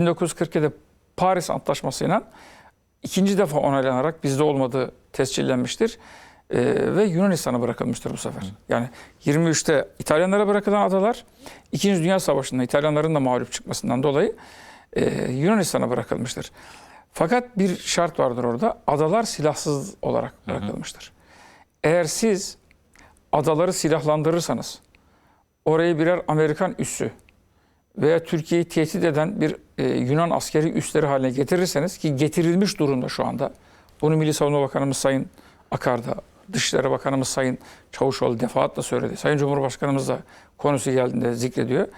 1947'de Paris Antlaşması'yla ikinci defa onaylanarak bizde olmadığı tescillenmiştir. Ee, ve Yunanistan'a bırakılmıştır bu sefer. Yani 23'te İtalyanlara bırakılan adalar, İkinci Dünya Savaşı'nda İtalyanların da mağlup çıkmasından dolayı e, Yunanistan'a bırakılmıştır. Fakat bir şart vardır orada. Adalar silahsız olarak bırakılmıştır. Eğer siz adaları silahlandırırsanız, orayı birer Amerikan üssü veya Türkiye'yi tehdit eden bir e, Yunan askeri üsleri haline getirirseniz ki getirilmiş durumda şu anda. Bunu Milli Savunma Bakanımız Sayın Akar'da, Dışişleri Bakanımız Sayın Çavuşoğlu defaatle söyledi. Sayın Cumhurbaşkanımız da konusu geldiğinde zikrediyor.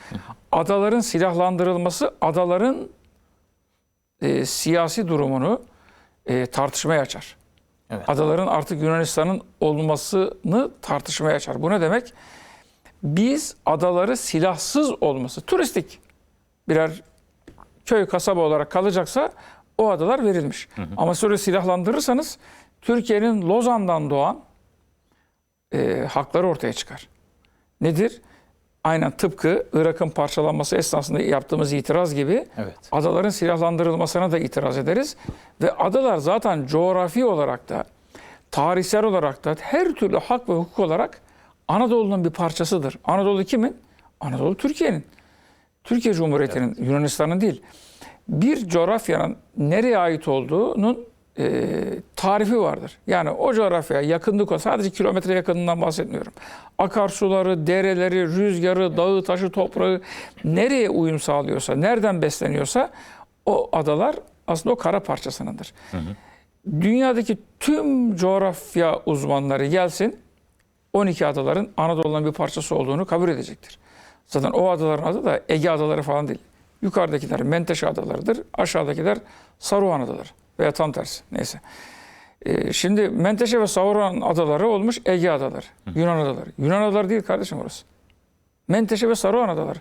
Adaların silahlandırılması adaların e, siyasi durumunu e, tartışmaya açar. Evet. Adaların artık Yunanistan'ın olmasını tartışmaya açar. Bu ne demek? Biz adaları silahsız olması, turistik birer köy kasaba olarak kalacaksa o adalar verilmiş. Ama sonra silahlandırırsanız Türkiye'nin Lozan'dan doğan e, hakları ortaya çıkar. Nedir? Aynen tıpkı Irak'ın parçalanması esnasında yaptığımız itiraz gibi Evet. adaların silahlandırılmasına da itiraz ederiz. Ve adalar zaten coğrafi olarak da tarihsel olarak da her türlü hak ve hukuk olarak Anadolu'nun bir parçasıdır. Anadolu kimin? Anadolu Türkiye'nin. Türkiye Cumhuriyeti'nin, Yunanistan'ın değil. Bir coğrafyanın nereye ait olduğunun e, tarifi vardır. Yani o coğrafyaya yakınlık o. Sadece kilometre yakınından bahsetmiyorum. Akarsuları, dereleri, rüzgarı, dağı, taşı, toprağı nereye uyum sağlıyorsa, nereden besleniyorsa o adalar aslında o kara parçasınındır. Dünyadaki tüm coğrafya uzmanları gelsin 12 adaların Anadolu'nun bir parçası olduğunu kabul edecektir. Zaten o adaların adı da Ege adaları falan değil. Yukarıdakiler Menteşe adalarıdır. Aşağıdakiler Saruhan adaları veya tam tersi neyse. Ee, şimdi Menteşe ve Saruhan adaları olmuş Ege adaları, Yunan adaları. Yunan adaları değil kardeşim orası. Menteşe ve Saruhan adaları.